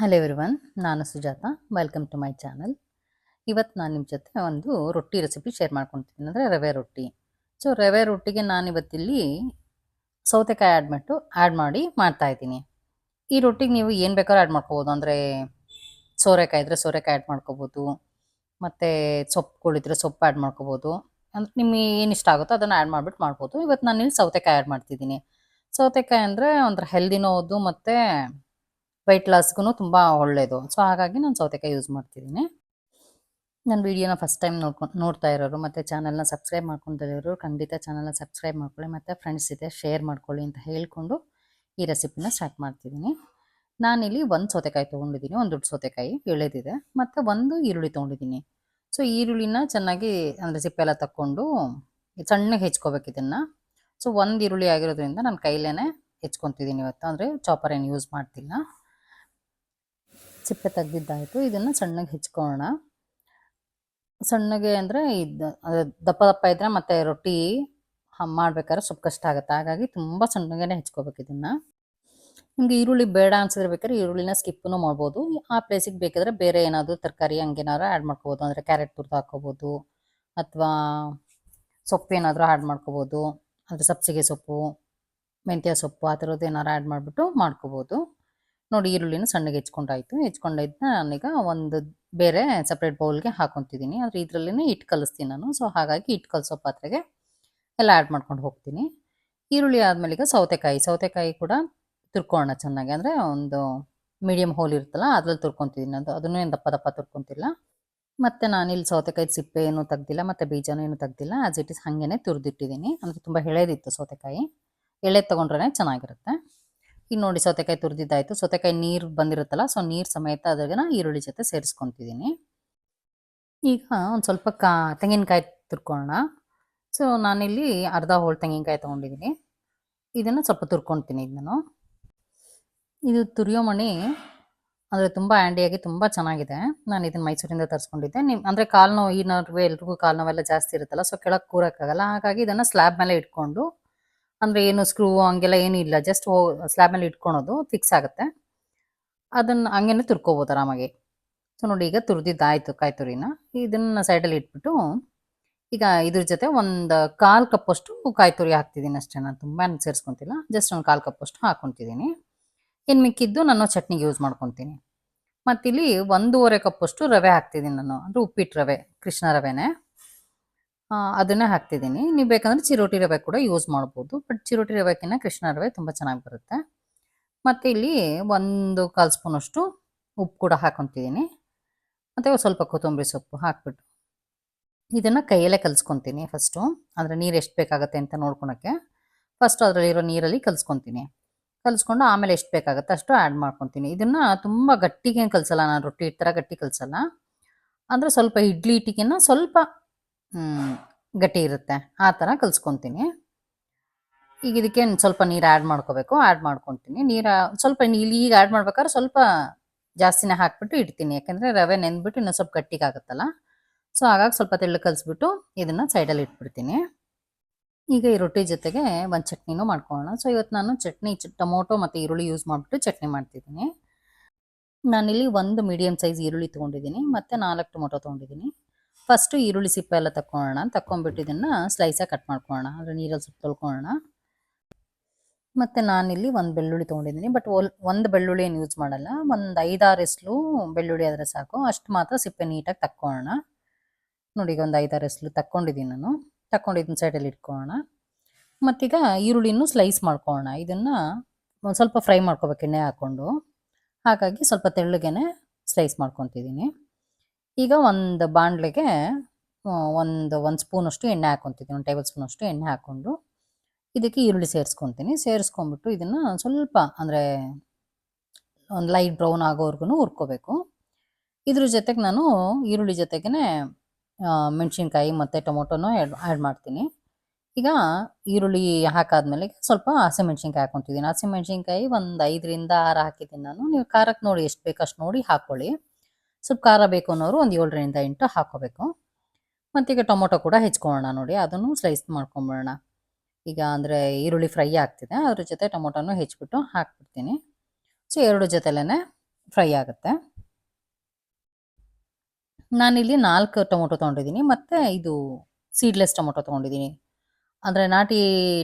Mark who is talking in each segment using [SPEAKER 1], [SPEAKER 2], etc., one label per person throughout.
[SPEAKER 1] Hello everyone ನಾನು Sujata welcome to my channel ಇವತ್ತು ನಾನು ನಿಮ್ಮ ಜೊತೆ ಒಂದು ರೊಟ್ಟಿ ರೆಸಿಪಿ ಶೇರ್ ಮಾಡ್ಕೊತೀನಿ, ಅಂದರೆ ರವೆ ರೊಟ್ಟಿ. ಸೊ ರವೆ ರೊಟ್ಟಿಗೆ ನಾನು ಇವತ್ತಿಲ್ಲಿ ಸೌತೆಕಾಯಿ ಆ್ಯಡ್ ಮಾಡಿಟ್ಟು ಆ್ಯಡ್ ಮಾಡಿ ಮಾಡ್ತಾಯಿದ್ದೀನಿ ಈ ರೊಟ್ಟಿಗೆ ನೀವು ಏನು ಬೇಕಾದ್ರೂ ಆ್ಯಡ್ ಮಾಡ್ಕೋಬೋದು, ಅಂದರೆ ಸೋರೆಕಾಯಿ ಇದ್ದರೆ ಸೋರೆಕಾಯಿ ಆ್ಯಡ್ ಮಾಡ್ಕೋಬೋದು, ಮತ್ತು ಸೊಪ್ಪುಗಳಿದ್ರೆ ಸೊಪ್ಪು ಆ್ಯಡ್ ಮಾಡ್ಕೋಬೋದು. ಅಂದ್ರೆ ನಿಮಗೆ ಏನು ಇಷ್ಟ ಆಗುತ್ತೋ ಅದನ್ನು ಆ್ಯಡ್ ಮಾಡಿಬಿಟ್ಟು ಮಾಡ್ಬೋದು. ಇವತ್ತು ನಾನು ಇಲ್ಲಿ ಸೌತೆಕಾಯಿ ಆ್ಯಡ್ ಮಾಡ್ತಿದ್ದೀನಿ. ಸೌತೆಕಾಯಿ ಅಂದರೆ ಒಂಥರ ಹೆಲ್ದಿನೂ ಹೌದು ಮತ್ತು ವೆಯ್ಟ್ ಲಾಸ್ಗೂ ತುಂಬ ಒಳ್ಳೆಯದು ಸೊ ಹಾಗಾಗಿ ನಾನು ಸೌತೆಕಾಯಿ ಯೂಸ್ ಮಾಡ್ತಿದ್ದೀನಿ. ನನ್ನ ವೀಡಿಯೋನ ಫಸ್ಟ್ ಟೈಮ್ ನೋಡ್ಕೊಂಡು ನೋಡ್ತಾ ಇರೋರು ಮತ್ತು ಚಾನಲ್ನ ಸಬ್ಸ್ಕ್ರೈಬ್ ಮಾಡ್ಕೊಂಡಿರೋರು ಖಂಡಿತ ಚಾನಲ್ನ ಸಬ್ಸ್ಕ್ರೈಬ್ ಮಾಡ್ಕೊಳ್ಳಿ ಮತ್ತು ಫ್ರೆಂಡ್ಸ್ ಇದೆ ಶೇರ್ ಮಾಡ್ಕೊಳ್ಳಿ ಅಂತ ಹೇಳಿಕೊಂಡು ಈ ರೆಸಿಪಿನ ಸ್ಟಾರ್ಟ್ ಮಾಡ್ತಿದ್ದೀನಿ. ನಾನಿಲ್ಲಿ ಒಂದು ಸೌತೆಕಾಯಿ ತೊಗೊಂಡಿದ್ದೀನಿ, ಒಂದು ದೊಡ್ಡ ಸೌತೆಕಾಯಿ ಎಳೆದಿದೆ ಮತ್ತು ಒಂದು ಈರುಳ್ಳಿ ತೊಗೊಂಡಿದ್ದೀನಿ. ಸೊ ಈರುಳ್ಳಿನ ಚೆನ್ನಾಗಿ ಅಂದರೆ ಸಿಪ್ಪೆ ಎಲ್ಲ ತಕ್ಕೊಂಡು ಸಣ್ಣಗೆ ಹೆಚ್ಕೋಬೇಕು ಇದನ್ನು. ಸೊ ಒಂದು ಈರುಳ್ಳಿ ಆಗಿರೋದ್ರಿಂದ ನಾನು ಕೈಲೇ ಹೆಚ್ಕೊತಿದ್ದೀನಿ ಇವತ್ತು. ಅಂದರೆ ಚಾಪರ್ ಏನು ಯೂಸ್ ಮಾಡ್ತಿಲ್ಲ. ಸಿಪ್ಪೆ ತೆಗ್ದಿದ್ದಾಯಿತು. ಇದನ್ನು ಸಣ್ಣಗೆ ಹೆಚ್ಕೊಳ್ಳೋಣ. ಸಣ್ಣಗೆ ಅಂದರೆ ಇದು ದಪ್ಪ ದಪ್ಪ ಇದ್ದರೆ ಮತ್ತು ರೊಟ್ಟಿ ಮಾಡ್ಬೇಕಾದ್ರೆ ಸ್ವಲ್ಪ ಕಷ್ಟ ಆಗುತ್ತೆ. ಹಾಗಾಗಿ ತುಂಬ ಸಣ್ಣಗೆ ಹೆಚ್ಕೋಬೇಕು ಇದನ್ನು. ನಿಮಗೆ ಈರುಳ್ಳಿ ಬೇಡ ಅನ್ಸಿದ್ರೆ ಬೇಕಾದ್ರೆ ಈರುಳ್ಳಿನ ಸ್ಕಿಪ್ಪನ್ನು ಮಾಡ್ಬೋದು. ಆ ಪ್ಲೇಸಿಗೆ ಬೇಕಿದ್ರೆ ಬೇರೆ ಏನಾದರೂ ತರಕಾರಿ ಹಂಗೇನಾದ್ರು ಆ್ಯಡ್ ಮಾಡ್ಕೋಬೋದು. ಅಂದರೆ ಕ್ಯಾರೆಟ್ ತುರ್ದು ಹಾಕ್ಕೋಬೋದು. ಅಥವಾ ಸೊಪ್ಪು ಏನಾದರೂ ಆ್ಯಡ್ ಮಾಡ್ಕೋಬೋದು. ಅಂದರೆ ಸಬ್ಸಿಗೆ ಸೊಪ್ಪು, ಮೆಂತ್ಯ ಸೊಪ್ಪು ಆ ಥರದ್ದು ಏನಾದ್ರು ಆ್ಯಡ್ ಮಾಡಿಬಿಟ್ಟು ಮಾಡ್ಕೋಬೋದು. ನೋಡಿ ಈರುಳ್ಳಿನ ಸಣ್ಣಗೆ ಹೆಚ್ಕೊಂಡಾಯ್ತು. ಹೆಚ್ಕೊಂಡಿದ್ದ ನಾನೀಗ ಒಂದು ಬೇರೆ ಸಪ್ರೇಟ್ ಬೌಲ್ಗೆ ಹಾಕೊತಿದ್ದೀನಿ ಆದರೆ ಇದರಲ್ಲೇ ಹಿಟ್ಟು ಕಲಿಸ್ತೀನಿ ನಾನು. ಸೊ ಹಾಗಾಗಿ ಹಿಟ್ಟು ಕಲಿಸೋ ಪಾತ್ರೆಗೆ ಎಲ್ಲ ಆ್ಯಡ್ ಮಾಡ್ಕೊಂಡು ಹೋಗ್ತೀನಿ. ಈರುಳ್ಳಿ ಆದಮೇಲೆ ಈಗ ಸೌತೆಕಾಯಿ. ಸೌತೆಕಾಯಿ ಕೂಡ ತುರ್ಕೊಳ್ಳೋಣ ಚೆನ್ನಾಗಿ. ಅಂದರೆ ಒಂದು ಮೀಡಿಯಮ್ ಹೋಲ್ ಇರುತ್ತಲ್ಲ, ಅದ್ರಲ್ಲಿ ತುರ್ಕೊತಿದ್ದೀನಿ ಅದು ಅದನ್ನು ಏನು ದಪ್ಪ ದಪ್ಪ ತುರ್ಕೊತಿಲ್ಲ. ಮತ್ತು ನಾನಿಲ್ಲಿ ಸೌತೆಕಾಯಿ ಸಿಪ್ಪೆ ಏನು ತೆಗ್ದಿಲ್ಲ, ಮತ್ತು ಬೀಜನೂ ಏನು ತೆಗ್ದಿಲ್ಲ. ಆಸ್ ಇಟ್ ಇಸ್ ಹಾಗೇನೆ ತುರಿದಿಟ್ಟಿದ್ದೀನಿ ಅಂದರೆ ತುಂಬ ಎಳೆದಿತ್ತು ಸೌತೆಕಾಯಿ. ಎಳೆ ತೊಗೊಂಡ್ರೆ ಚೆನ್ನಾಗಿರುತ್ತೆ. ಈಗ ನೋಡಿ ಸೌತೆಕಾಯಿ ತುರಿದಿದ್ದಾಯಿತು. ಸೌತೆಕಾಯಿ ನೀರು ಬಂದಿರುತ್ತಲ್ಲ ಸೊ ನೀರು ಸಮೇತ ಅದನ್ನ ಈರುಳ್ಳಿ ಜೊತೆ ಸೇರಿಸ್ಕೊತಿದ್ದೀನಿ ಈಗ ಒಂದು ಸ್ವಲ್ಪ ಕಾ, ತೆಂಗಿನಕಾಯಿ ತುರ್ಕೊಳ್ಳೋಣ ಸೊ ನಾನಿಲ್ಲಿ ಅರ್ಧ ಹೋಳ್ ತೆಂಗಿನಕಾಯಿ ತೊಗೊಂಡಿದ್ದೀನಿ ಇದನ್ನು ಸ್ವಲ್ಪ ತುರ್ಕೊತೀನಿ ಇದು ನಾನು ಇದು ತುರಿಯೋ ಮಣಿ ಅಂದರೆ ತುಂಬ ಆ್ಯಂಡಿಯಾಗಿ ತುಂಬ ಚೆನ್ನಾಗಿದೆ. ನಾನು ಇದನ್ನು ಮೈಸೂರಿಂದ ತರಿಸ್ಕೊಂಡಿದ್ದೆ. ನಿಮ್ಮ ಅಂದರೆ ಕಾಲು ನೋವು, ಈ ನಡುವೆ ಎಲ್ರಿಗೂ ಕಾಲು ನೋವೆಲ್ಲ ಜಾಸ್ತಿ ಇರುತ್ತಲ್ಲ ಸೊ ಕೆಳಗೆ ಕೂರೋಕ್ಕಾಗಲ್ಲ. ಹಾಗಾಗಿ ಇದನ್ನು ಸ್ಲ್ಯಾಬ್ ಮೇಲೆ ಇಟ್ಕೊಂಡು ಅಂದರೆ ಏನು ಸ್ಕ್ರೂ ಹಂಗೆಲ್ಲ ಏನೂ ಇಲ್ಲ ಜಸ್ಟ್ ಸ್ಲ್ಯಾಬ್ ಮೇಲೆ ಇಟ್ಕೊಳೋದು ಫಿಕ್ಸ್ ಆಗುತ್ತೆ. ಅದನ್ನು ಹಂಗೇನೆ ತುರ್ಕೋಬೋದು ಆರಾಮಾಗಿ. ಸೊ ನೋಡಿ ಈಗ ತುರಿದಿದ್ದಾಯಿತು ಕಾಯಿ ತುರಿನ ಇದನ್ನು ಸೈಡಲ್ಲಿ ಇಟ್ಬಿಟ್ಟು ಈಗ ಇದ್ರ ಜೊತೆ ಒಂದು ಕಾಲು ಕಪ್ಪಷ್ಟು ಕಾಯಿ ತುರಿ ಹಾಕ್ತಿದ್ದೀನಿ ಅಷ್ಟೇ ನಾನು, ತುಂಬ ಸೇರಿಸ್ಕೊತಿಲ್ಲ. ಜಸ್ಟ್ ಒಂದು ಕಾಲು ಕಪ್ಪಷ್ಟು ಹಾಕ್ಕೊತಿದ್ದೀನಿ ಇನ್ನು ಮಿಕ್ಕಿದ್ದು ನಾನು ಚಟ್ನಿಗೆ ಯೂಸ್ ಮಾಡ್ಕೊತೀನಿ. ಮತ್ತಿಲ್ಲಿ ಒಂದೂವರೆ ಕಪ್ಪಷ್ಟು ರವೆ ಹಾಕ್ತಿದ್ದೀನಿ ನಾನು, ಅಂದರೆ ಉಪ್ಪಿಟ್ಟು ರವೆ, ಕೃಷ್ಣ ರವೆನೇ. ಅದನ್ನೇ ಹಾಕ್ತಿದ್ದೀನಿ. ನೀವು ಬೇಕಂದ್ರೆ ಚಿರೋಟಿ ರವೆ ಕೂಡ ಯೂಸ್ ಮಾಡ್ಬೋದು. ಬಟ್ ಚಿರೋಟಿ ರವೆಕಿನ್ನ ಕೃಷ್ಣ ರವೆ ತುಂಬ ಚೆನ್ನಾಗಿ ಬರುತ್ತೆ. ಮತ್ತು ಇಲ್ಲಿ ಒಂದು ಕಾಲು ಸ್ಪೂನಷ್ಟು ಉಪ್ಪು ಕೂಡ ಹಾಕೊತಿದ್ದೀನಿ. ಮತ್ತು ಸ್ವಲ್ಪ ಕೊತ್ತಂಬರಿ ಸೊಪ್ಪು ಹಾಕ್ಬಿಟ್ಟು ಇದನ್ನು ಕೈಯಲ್ಲೇ ಕಲಿಸ್ಕೊತೀನಿ ಫಸ್ಟು ಅಂದರೆ ನೀರು ಎಷ್ಟು ಬೇಕಾಗುತ್ತೆ ಅಂತ ನೋಡ್ಕೊಳಕ್ಕೆ. ಫಸ್ಟು ಅದರಲ್ಲಿರೋ ನೀರಲ್ಲಿ ಕಲಿಸ್ಕೊತೀನಿ. ಕಲಿಸ್ಕೊಂಡು ಆಮೇಲೆ ಎಷ್ಟು ಬೇಕಾಗುತ್ತೆ ಅಷ್ಟು ಆ್ಯಡ್ ಮಾಡ್ಕೊತೀನಿ. ಇದನ್ನು ತುಂಬ ಗಟ್ಟಿಗೆ ಕಲಿಸಲ್ಲ ನಾನು, ರೊಟ್ಟಿ ಹಿಟ್ಟು ಥರ ಗಟ್ಟಿ ಕಲಿಸಲ್ಲ. ಅಂದರೆ ಸ್ವಲ್ಪ ಇಡ್ಲಿ ಇಟ್ಟಿಗೆನ ಸ್ವಲ್ಪ ಗಟ್ಟಿ ಇರುತ್ತೆ. ಆ ಥರ ಕಲಿಸ್ಕೊತೀನಿ. ಈಗ ಇದಕ್ಕೆ ಸ್ವಲ್ಪ ನೀರು ಆ್ಯಡ್ ಮಾಡ್ಕೋಬೇಕು ಆ್ಯಡ್ ಮಾಡ್ಕೊತೀನಿ. ನೀರು ಸ್ವಲ್ಪ ಈಗ ಆ್ಯಡ್ ಮಾಡ್ಬೇಕಾದ್ರೆ ಸ್ವಲ್ಪ ಜಾಸ್ತಿನೇ ಹಾಕ್ಬಿಟ್ಟು ಇಡ್ತೀನಿ. ಯಾಕೆಂದರೆ ರವೆ ನೆಂದ್ಬಿಟ್ಟು ಇನ್ನೂ ಸ್ವಲ್ಪ ಗಟ್ಟಿಗಾಗುತ್ತಲ್ಲ ಸೊ ಹಾಗಾಗಿ ಸ್ವಲ್ಪ ತೆಳ್ಳು ಕಲಿಸ್ಬಿಟ್ಟು ಇದನ್ನು ಸೈಡಲ್ಲಿ ಇಟ್ಬಿಡ್ತೀನಿ. ಈಗ ಈ ರೊಟ್ಟಿ ಜೊತೆಗೆ ಒಂದು ಚಟ್ನಿನೂ ಮಾಡ್ಕೊಳ್ಳೋಣ. ಸೊ ಇವತ್ತು ನಾನು ಚಟ್ನಿ ಟೊಮೊಟೊ ಮತ್ತು ಈರುಳ್ಳಿ ಯೂಸ್ ಮಾಡಿಬಿಟ್ಟು ಚಟ್ನಿ ಮಾಡ್ತಿದ್ದೀನಿ. ನಾನಿಲ್ಲಿ ಒಂದು ಮೀಡಿಯಮ್ ಸೈಜ್ ಈರುಳ್ಳಿ ತೊಗೊಂಡಿದ್ದೀನಿ, ಮತ್ತು ನಾಲ್ಕು ಟೊಮೊಟೊ ತೊಗೊಂಡಿದ್ದೀನಿ. ಫಸ್ಟು ಈರುಳ್ಳಿ ಸಿಪ್ಪೆ ಎಲ್ಲ ತಕ್ಕೊಳ್ಳೋಣ. ತಕ್ಕೊಂಬಿಟ್ಟು ಇದನ್ನು ಸ್ಲೈಸಾಗಿ ಕಟ್ ಮಾಡ್ಕೊಳ್ಳೋಣ. ಅಂದರೆ ನೀರಲ್ಲಿ ಸ್ವಲ್ಪ ತೊಳ್ಕೊಳ್ಳೋಣ. ಮತ್ತು ನಾನಿಲ್ಲಿ ಒಂದು ಬೆಳ್ಳುಳ್ಳಿ ತೊಗೊಂಡಿದ್ದೀನಿ. ಬಟ್ ಒಲ್, ಒಂದು ಬೆಳ್ಳುಳ್ಳಿ ಏನು ಯೂಸ್ ಮಾಡಲ್ಲ. ಒಂದು ಐದಾರು ಎಸ್ಲು ಬೆಳ್ಳುಳ್ಳಿ ಆದರೆ ಸಾಕು. ಅಷ್ಟು ಮಾತ್ರ ಸಿಪ್ಪೆ ನೀಟಾಗಿ ತಕ್ಕೊಳ್ಳೋಣ. ನೋಡಿ, ಈಗ ಒಂದು ಐದಾರು ಎಸ್ಲು ತಕ್ಕೊಂಡಿದ್ದೀನಿ ನಾನು. ತಕ್ಕೊಂಡಿದ್ದ ಸೈಡಲ್ಲಿ ಇಟ್ಕೊಳ್ಳೋಣ. ಮತ್ತೀಗ ಈರುಳ್ಳಿನೂ ಸ್ಲೈಸ್ ಮಾಡ್ಕೊಳ್ಳೋಣ. ಇದನ್ನು ಒಂದು ಸ್ವಲ್ಪ ಫ್ರೈ ಮಾಡ್ಕೋಬೇಕು, ಎಣ್ಣೆ ಹಾಕ್ಕೊಂಡು ಹಾಗಾಗಿ ಸ್ವಲ್ಪ ತೆಳ್ಳಗೆ ಸ್ಲೈಸ್ ಮಾಡ್ಕೊತಿದ್ದೀನಿ. ಈಗ ಒಂದು ಬಾಣಲೆಗೆ ಒಂದು ಒಂದು ಸ್ಪೂನಷ್ಟು ಎಣ್ಣೆ ಹಾಕ್ಕೊತಿದ್ದೀನಿ ಒಂದು ಟೇಬಲ್ ಸ್ಪೂನಷ್ಟು ಎಣ್ಣೆ ಹಾಕ್ಕೊಂಡು. ಇದಕ್ಕೆ ಈರುಳ್ಳಿ ಸೇರಿಸ್ಕೊತೀನಿ. ಸೇರಿಸ್ಕೊಂಬಿಟ್ಟು ಇದನ್ನು ಸ್ವಲ್ಪ ಅಂದರೆ ಒಂದು ಲೈಟ್ ಬ್ರೌನ್ ಆಗೋವರೆಗೂ ಹುರ್ಕೋಬೇಕು. ಇದ್ರ ಜೊತೆಗೆ ನಾನು ಈರುಳ್ಳಿ ಜೊತೆಗೇ ಮೆಣಸಿನ್ಕಾಯಿ ಮತ್ತು ಟೊಮೊಟೊನೂ ಆ್ಯಡ್ ಮಾಡ್ತೀನಿ. ಈಗ ಈರುಳ್ಳಿ ಹಾಕಾದ್ಮೇಲೆ ಸ್ವಲ್ಪ ಹಸಿಮೆಣ್ಸಿನ್ಕಾಯಿ ಹಾಕ್ಕೊತಿದ್ದೀನಿ ಹಸಿಮೆಣ್ಸಿನ್ಕಾಯಿ ಒಂದು ಐದರಿಂದ ಆರು ಹಾಕಿದ್ದೀನಿ ನಾನು. ನೀವು ಖಾರಕ್ಕೆ ನೋಡಿ, ಎಷ್ಟು ಬೇಕು ಅಷ್ಟು ನೋಡಿ ಹಾಕ್ಕೊಳ್ಳಿ ಸ್ವಲ್ಪ ಖಾರ ಬೇಕು ಅನ್ನೋರು ಒಂದು ಏಳರಿಂದ ಎಂಟು ಹಾಕ್ಕೋಬೇಕು ಮತ್ತೀಗ ಟೊಮೊಟೊ ಕೂಡ ಹೆಚ್ಕೊಳ್ಳೋಣ ನೋಡಿ, ಅದನ್ನು ಸ್ಲೈಸ್ ಮಾಡ್ಕೊಂಬಿಡೋಣ. ಈಗ ಅಂದರೆ ಈರುಳ್ಳಿ ಫ್ರೈ ಆಗ್ತಿದೆ, ಅದ್ರ ಜೊತೆ ಟೊಮೊಟೊನು ಹೆಚ್ಚಿಬಿಟ್ಟು ಹಾಕ್ಬಿಡ್ತೀನಿ. ಸೊ, ಎರಡು ಜೊತೆಲೇ ಫ್ರೈ ಆಗುತ್ತೆ. ನಾನಿಲ್ಲಿ ನಾಲ್ಕು ಟೊಮೊಟೊ ತೊಗೊಂಡಿದ್ದೀನಿ, ಮತ್ತು ಇದು ಸೀಡ್ಲೆಸ್ ಟೊಮೊಟೊ ತೊಗೊಂಡಿದ್ದೀನಿ. ಅಂದರೆ ನಾಟಿ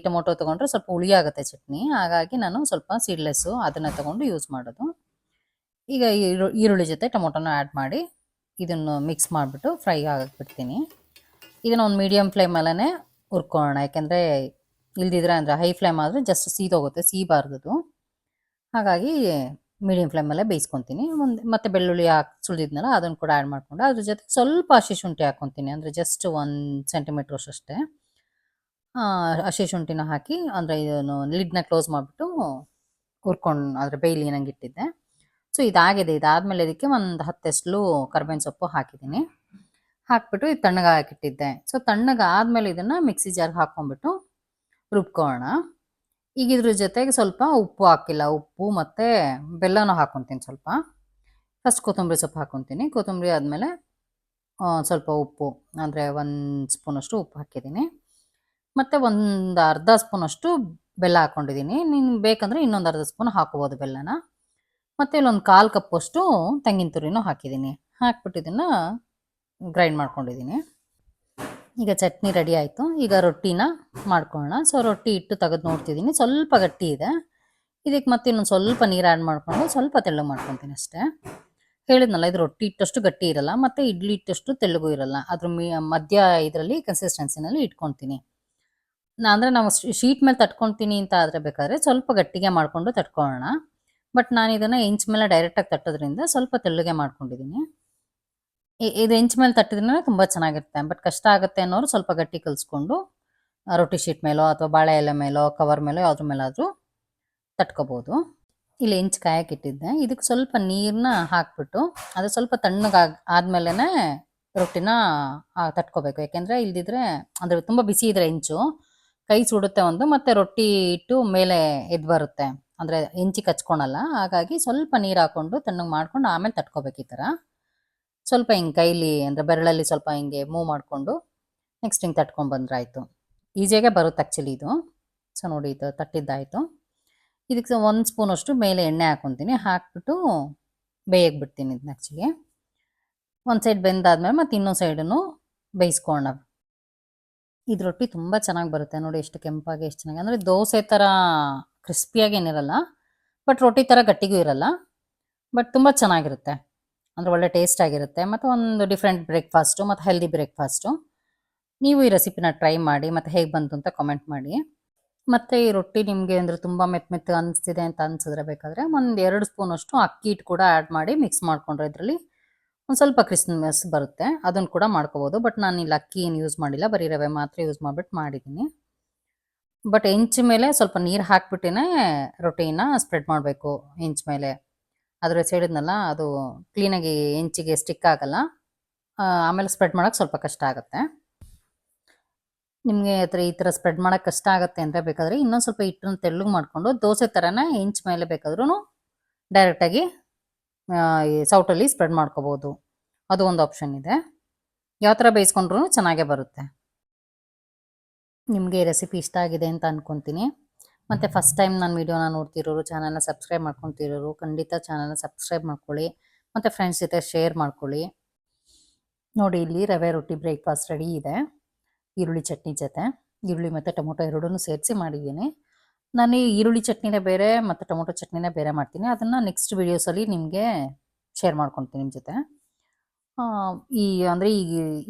[SPEAKER 1] ಟೊಮೊಟೊ ತೊಗೊಂಡ್ರೆ ಸ್ವಲ್ಪ ಹುಳಿ ಆಗುತ್ತೆ ಚಟ್ನಿ, ಹಾಗಾಗಿ ನಾನು ಸ್ವಲ್ಪ ಸೀಡ್ಲೆಸ್ಸು ಅದನ್ನು ತೊಗೊಂಡು ಯೂಸ್ ಮಾಡೋದು. ಈಗ ಈರು, ಈರುಳ್ಳಿ ಜೊತೆ ಟೊಮೊಟೊನ ಆ್ಯಡ್ ಮಾಡಿ ಇದನ್ನು ಮಿಕ್ಸ್ ಮಾಡಿಬಿಟ್ಟು ಫ್ರೈ ಆಗಕ್ಕೆ ಬಿಡ್ತೀನಿ ಇದನ್ನು ಒಂದು ಮೀಡಿಯಮ್ ಫ್ಲೇಮಲ್ಲೇ ಹುರ್ಕೊಳ್ಳೋಣ. ಯಾಕೆಂದರೆ ಇಲ್ದಿದ್ರೆ ಅಂದರೆ ಹೈ ಫ್ಲೇಮ್ ಆದರೆ ಜಸ್ಟ್ ಸೀದೋಗುತ್ತೆ ಸೀಬಾರ್ದು ಹಾಗಾಗಿ ಮೀಡಿಯಮ್ ಫ್ಲೇಮಲ್ಲೇ ಬೇಯಿಸ್ಕೊತೀನಿ. ಒಂದು, ಮತ್ತು ಬೆಳ್ಳುಳ್ಳಿ ಹಾಕಿ, ಸುಳಿದಿದ್ನಲ್ಲ ಅದನ್ನು ಕೂಡ ಆ್ಯಡ್ ಮಾಡಿಕೊಂಡು ಅದ್ರ ಜೊತೆ ಸ್ವಲ್ಪ ಹಸಿ ಶುಂಠಿ ಹಾಕ್ಕೊತೀನಿ. ಅಂದರೆ ಜಸ್ಟ್ ಒಂದು ಸೆಂಟಿಮೀಟ್ರಷ್ಟು ಅಷ್ಟೇ. ಹಸಿ ಶುಂಠಿನ ಹಾಕಿ ಅಂದರೆ ಇದನ್ನು ಲಿಡ್ನ ಕ್ಲೋಸ್ ಮಾಡಿಬಿಟ್ಟು ಹುರ್ಕೊಂಡು ಅದರ ಬೇಯ್ಲಿ ನಂಗೆ ಇಟ್ಟಿದ್ದೆ. ಸೊ ಇದಾಗಿದೆ. ಇದಾದಮೇಲೆ ಇದಕ್ಕೆ ಒಂದು ಹತ್ತೆಸ್ಲು ಕರ್ಬೇವಿನ ಸೊಪ್ಪು ಹಾಕಿದ್ದೀನಿ. ಹಾಕ್ಬಿಟ್ಟು ಇದು ತಣ್ಣಗೆ ಹಾಕಿಟ್ಟಿದ್ದೆ ಸೊ ತಣ್ಣಗೆ ಆದಮೇಲೆ ಇದನ್ನು ಮಿಕ್ಸಿ ಜಾರ್ಗೆ ಹಾಕ್ಕೊಂಡ್ಬಿಟ್ಟು ರುಬ್ಕೊಳ್ಳೋಣ ಈಗ ಇದ್ರ ಜೊತೆಗೆ ಸ್ವಲ್ಪ ಉಪ್ಪು ಹಾಕಿಲ್ಲ. ಉಪ್ಪು ಮತ್ತು ಬೆಲ್ಲನೂ ಹಾಕ್ಕೊತೀನಿ ಸ್ವಲ್ಪ. ಫಸ್ಟ್ ಕೊತ್ತಂಬರಿ ಸೊಪ್ಪು ಹಾಕ್ಕೊತೀನಿ ಕೊತ್ತಂಬರಿ ಆದಮೇಲೆ ಸ್ವಲ್ಪ ಉಪ್ಪು. ಅಂದರೆ ಒಂದು ಸ್ಪೂನಷ್ಟು ಉಪ್ಪು ಹಾಕಿದ್ದೀನಿ. ಮತ್ತು ಒಂದು ಅರ್ಧ ಸ್ಪೂನಷ್ಟು ಬೆಲ್ಲ ಹಾಕ್ಕೊಂಡಿದ್ದೀನಿ ನೀನು ಬೇಕಂದ್ರೆ ಇನ್ನೊಂದು ಅರ್ಧ ಸ್ಪೂನ್ ಹಾಕೋಬೋದು ಬೆಲ್ಲನ. ಮತ್ತು ಇಲ್ಲೊಂದು ಕಾಲು ಕಪ್ಪಷ್ಟು ತೆಂಗಿನ ತುರಿನೂ ಹಾಕಿದ್ದೀನಿ. ಹಾಕ್ಬಿಟ್ಟು ಇದನ್ನು ಗ್ರೈಂಡ್ ಮಾಡ್ಕೊಂಡಿದ್ದೀನಿ. ಈಗ ಚಟ್ನಿ ರೆಡಿ ಆಯಿತು. ಈಗ ರೊಟ್ಟಿನ ಮಾಡ್ಕೊಳ್ಳೋಣ. ಸೊ ರೊಟ್ಟಿ ಇಟ್ಟು ತೆಗೆದು ನೋಡ್ತಿದ್ದೀನಿ. ಸ್ವಲ್ಪ ಗಟ್ಟಿ ಇದೆ. ಇದಕ್ಕೆ ಮತ್ತೆ ಇನ್ನೊಂದು ಸ್ವಲ್ಪ ನೀರು ಆ್ಯಡ್ ಮಾಡಿಕೊಂಡು ಸ್ವಲ್ಪ ತೆಳ್ಳಗೆ ಮಾಡ್ಕೊತೀನಿ ಅಷ್ಟೇ. ಹೇಳಿದ್ನಲ್ಲ, ಇದು ರೊಟ್ಟಿ ಇಟ್ಟಷ್ಟು ಗಟ್ಟಿ ಇರಲ್ಲ, ಮತ್ತು ಇಡ್ಲಿ ಇಟ್ಟಷ್ಟು ತೆಳ್ಳಗೂ ಇರಲ್ಲ. ಅದ್ರ ಮಿ, ಮಧ್ಯ ಇದರಲ್ಲಿ ಕನ್ಸಿಸ್ಟೆನ್ಸಿನಲ್ಲಿ ಇಟ್ಕೊತೀನಿ. ಅಂದರೆ ನಾವು ಶೀಟ್ ಮೇಲೆ ತಟ್ಕೊತೀನಿ ಅಂತ ಆದರೆ ಬೇಕಾದ್ರೆ ಸ್ವಲ್ಪ ಗಟ್ಟಿಗೆ ಮಾಡಿಕೊಂಡು ತಟ್ಕೊಳ್ಳೋಣ. ಬಟ್ ನಾನು ಇದನ್ನು ಇಂಚ್ ಮೇಲೆ ಡೈರೆಕ್ಟಾಗಿ ತಟ್ಟೋದ್ರಿಂದ ಸ್ವಲ್ಪ ತೆಳ್ಳಗೆ ಮಾಡ್ಕೊಂಡಿದ್ದೀನಿ ಇದು ಇಂಚ್ ಮೇಲೆ ತಟ್ಟಿದ್ರೆ ತುಂಬ ಚೆನ್ನಾಗಿರುತ್ತೆ. ಬಟ್ ಕಷ್ಟ ಆಗುತ್ತೆ ಅನ್ನೋರು ಸ್ವಲ್ಪ ಗಟ್ಟಿ ಕಲಿಸ್ಕೊಂಡು ರೊಟ್ಟಿ ಶೀಟ್ ಮೇಲೋ ಅಥವಾ ಬಾಳೆ ಎಲೆ ಮೇಲೋ ಕವರ್ ಮೇಲೋ ಯಾವ್ದ್ರ ಮೇಲಾದರೂ ತಟ್ಕೋಬೋದು. ಇಲ್ಲಿ ಇಂಚ್ ಕಾಯಕ್ಕೆ ಇಟ್ಟಿದ್ದೆ. ಇದಕ್ಕೆ ಸ್ವಲ್ಪ ನೀರನ್ನ ಹಾಕ್ಬಿಟ್ಟು, ಅದು ಸ್ವಲ್ಪ ತಣ್ಣಗಾಗಿ ಆದ್ಮೇಲೆ ರೊಟ್ಟಿನ ತಟ್ಕೋಬೇಕು. ಯಾಕೆಂದರೆ ಇಲ್ದಿದ್ರೆ, ಅಂದರೆ ತುಂಬ ಬಿಸಿ ಇದ್ರೆ ಇಂಚು ಕೈ ಸುಡುತ್ತೆ ಒಂದು, ಮತ್ತು ರೊಟ್ಟಿ ಇಟ್ಟು ಮೇಲೆ ಎದ್ದು ಬರುತ್ತೆ. ಅಂದರೆ ಇಂಚಿ ಕಚ್ಕೊಳಲ್ಲ. ಹಾಗಾಗಿ ಸ್ವಲ್ಪ ನೀರು ಹಾಕ್ಕೊಂಡು ತಣ್ಣಗೆ ಮಾಡ್ಕೊಂಡು ಆಮೇಲೆ ತಟ್ಕೋಬೇಕು ಈ ಥರ ಸ್ವಲ್ಪ ಹಿಂಗೆ ಕೈಲಿ ಅಂದರೆ ಬೆರಳಲ್ಲಿ ಸ್ವಲ್ಪ ಹಿಂಗೆ ಮೂವ್ ಮಾಡಿಕೊಂಡು ನೆಕ್ಸ್ಟ್ ಹಿಂಗೆ ತಟ್ಕೊಂಡು ಬಂದ್ರೆ ಆಯಿತು ಈಸಿಯಾಗೆ ಬರುತ್ತೆ ಆ್ಯಕ್ಚುಲಿ ಇದು. ಸೊ ನೋಡಿ ಇದು ತಟ್ಟಿದ್ದಾಯಿತು. ಇದಕ್ಕೆ ಒಂದು ಸ್ಪೂನಷ್ಟು ಮೇಲೆ ಎಣ್ಣೆ ಹಾಕ್ಕೊತೀನಿ ಹಾಕ್ಬಿಟ್ಟು ಬೇಯಕ್ಕೆ ಬಿಡ್ತೀನಿ ಇದನ್ನ ಆ್ಯಕ್ಚುಲಿ ಒಂದು ಸೈಡ್ ಬೆಂದಾದ್ಮೇಲೆ ಮತ್ತು ಇನ್ನೊಂದು ಸೈಡನ್ನು ಬೇಯಿಸ್ಕೊಳ್ಳೋಣ ಇದು ರೊಟ್ಟಿ ತುಂಬ ಚೆನ್ನಾಗಿ ಬರುತ್ತೆ. ನೋಡಿ ಎಷ್ಟು ಕೆಂಪಾಗಿ, ಎಷ್ಟು ಚೆನ್ನಾಗಿ. ಅಂದರೆ ದೋಸೆ ಥರ ಕ್ರಿಸ್ಪಿಯಾಗಿ ಏನಿರಲ್ಲ, ಬಟ್ ರೊಟ್ಟಿ ಥರ ಗಟ್ಟಿಗೂ ಇರಲ್ಲ, ಬಟ್ ತುಂಬ ಚೆನ್ನಾಗಿರುತ್ತೆ. ಅಂದರೆ ಒಳ್ಳೆ ಟೇಸ್ಟ್ ಆಗಿರುತ್ತೆ. ಮತ್ತು ಒಂದು ಡಿಫ್ರೆಂಟ್ ಬ್ರೇಕ್ಫಾಸ್ಟು ಮತ್ತು ಹೆಲ್ದಿ ಬ್ರೇಕ್ಫಾಸ್ಟು ನೀವು ಈ ರೆಸಿಪಿನ ಟ್ರೈ ಮಾಡಿ, ಮತ್ತು ಹೇಗೆ ಬಂತು ಅಂತ ಕಮೆಂಟ್ ಮಾಡಿ. ಮತ್ತು ಈ ರೊಟ್ಟಿ ನಿಮಗೆ ಅಂದರೆ ತುಂಬ ಮೆತ್ತ ಮೆತ್ತ ಅನಿಸ್ತಿದೆ ಅಂತ ಅನ್ಸಿದ್ರೆ ಬೇಕಾದರೆ ಒಂದು ಎರಡು ಸ್ಪೂನಷ್ಟು ಅಕ್ಕಿ ಹಿಟ್ಟು ಕೂಡ ಆ್ಯಡ್ ಮಾಡಿ ಮಿಕ್ಸ್ ಮಾಡಿಕೊಂಡ್ರೆ ಇದರಲ್ಲಿ ಒಂದು ಸ್ವಲ್ಪ ಕ್ರಿಸ್ಮಸ್ ಬರುತ್ತೆ. ಅದನ್ನು ಕೂಡ ಮಾಡ್ಕೋಬೋದು. ಬಟ್ ನಾನು ಇಲ್ಲಿ ಅಕ್ಕಿ ಏನು ಯೂಸ್ ಮಾಡಿಲ್ಲ, ಬರೀ ರವೆ ಮಾತ್ರ ಯೂಸ್ ಮಾಡಿಬಿಟ್ಟು ಮಾಡಿದ್ದೀನಿ. ಬಟ್ ಇಂಚ್ ಮೇಲೆ ಸ್ವಲ್ಪ ನೀರು ಹಾಕ್ಬಿಟ್ಟೇ ರೊಟ್ಟಿನ ಸ್ಪ್ರೆಡ್ ಮಾಡಬೇಕು ಇಂಚ್ ಮೇಲೆ. ಅದ್ರ ಹೇಳಿದ್ನಲ್ಲ, ಅದು ಕ್ಲೀನಾಗಿ ಇಂಚಿಗೆ ಸ್ಟಿಕ್ ಆಗಲ್ಲ. ಆಮೇಲೆ ಸ್ಪ್ರೆಡ್ ಮಾಡೋಕ್ಕೆ ಸ್ವಲ್ಪ ಕಷ್ಟ ಆಗುತ್ತೆ. ನಿಮಗೆ ಹತ್ರ ಈ ಥರ ಸ್ಪ್ರೆಡ್ ಮಾಡೋಕ್ಕೆ ಕಷ್ಟ ಆಗುತ್ತೆ ಅಂದರೆ ಬೇಕಾದರೆ ಇನ್ನೊಂದು ಸ್ವಲ್ಪ ಹಿಟ್ಟನ್ನು ತೆಳ್ಳಗೆ ಮಾಡಿಕೊಂಡು ದೋಸೆ ಥರನೇ ಇಂಚ್ ಮೇಲೆ ಬೇಕಾದ್ರೂ ಡೈರೆಕ್ಟಾಗಿ ಸೌಟಲ್ಲಿ ಸ್ಪ್ರೆಡ್ ಮಾಡ್ಕೋಬೋದು. ಅದು ಒಂದು ಆಪ್ಷನ್ ಇದೆ. ಯಾವ ಥರ ಬೇಯಿಸ್ಕೊಂಡ್ರೂ ಚೆನ್ನಾಗೇ ಬರುತ್ತೆ. ನಿಮಗೆ ಈ ರೆಸಿಪಿ ಇಷ್ಟ ಆಗಿದೆ ಅಂತ ಅನ್ಕೊತೀನಿ. ಮತ್ತು ಫಸ್ಟ್ ಟೈಮ್ ನಾನು ವೀಡಿಯೋನ ನೋಡ್ತಿರೋರು ಚಾನಲ್ನ ಸಬ್ಸ್ಕ್ರೈಬ್ ಮಾಡ್ಕೊತಿರೋರು ಖಂಡಿತ ಚಾನಲ್ನ ಸಬ್ಸ್ಕ್ರೈಬ್ ಮಾಡ್ಕೊಳ್ಳಿ. ಮತ್ತು ಫ್ರೆಂಡ್ಸ್ ಜೊತೆ ಶೇರ್ ಮಾಡ್ಕೊಳ್ಳಿ. ನೋಡಿ ಇಲ್ಲಿ ರವೆ ರೊಟ್ಟಿ ಬ್ರೇಕ್ಫಾಸ್ಟ್ ರೆಡಿ ಇದೆ. ಈರುಳ್ಳಿ ಚಟ್ನಿ ಜೊತೆ. ಈರುಳ್ಳಿ ಮತ್ತು ಟೊಮೊಟೊ ಎರಡೂ ಸೇರಿಸಿ ಮಾಡಿದ್ದೀನಿ. ನಾನು ಈ ಈರುಳ್ಳಿ ಚಟ್ನಿನೇ ಬೇರೆ ಮತ್ತು ಟೊಮೊಟೊ ಚಟ್ನಿನೇ ಬೇರೆ ಮಾಡ್ತೀನಿ. ಅದನ್ನು ನೆಕ್ಸ್ಟ್ ವೀಡಿಯೋಸಲ್ಲಿ ನಿಮಗೆ ಶೇರ್ ಮಾಡ್ಕೊತೀನಿ ನಿಮ್ಮ ಜೊತೆ. ಈ ಅಂದರೆ ಈ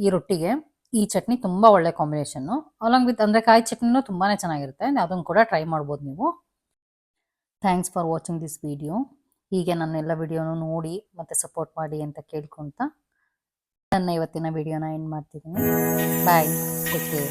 [SPEAKER 1] ಈ ರೊಟ್ಟಿಗೆ ಈ ಚಟ್ನಿ ತುಂಬಾ ಒಳ್ಳೆ ಕಾಂಬಿನೇಷನ್ನು ಅಲಾಂಗ್ ವಿತ್ ಅಂದ್ರೆ ಕಾಯಿ ಚಟ್ನಿನು ತುಂಬಾನೇ ಚೆನ್ನಾಗಿರುತ್ತೆ. ಅದನ್ನು ಕೂಡ ಟ್ರೈ ಮಾಡ್ಬೋದು ನೀವು. Thanks for watching this video ಹೀಗೆ ನನ್ನ ನನ್ನೆಲ್ಲ ವಿಡಿಯೋನು ನೋಡಿ, ಮತ್ತೆ ಸಪೋರ್ಟ್ ಮಾಡಿ ಅಂತ ಕೇಳ್ಕೊಂತ ನನ್ನ ಇವತ್ತಿನ ವಿಡಿಯೋನ ಎಂಡ್ ಮಾಡ್ತಿದ್ದೀನಿ. Bye take care